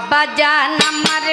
বাবা জান আমার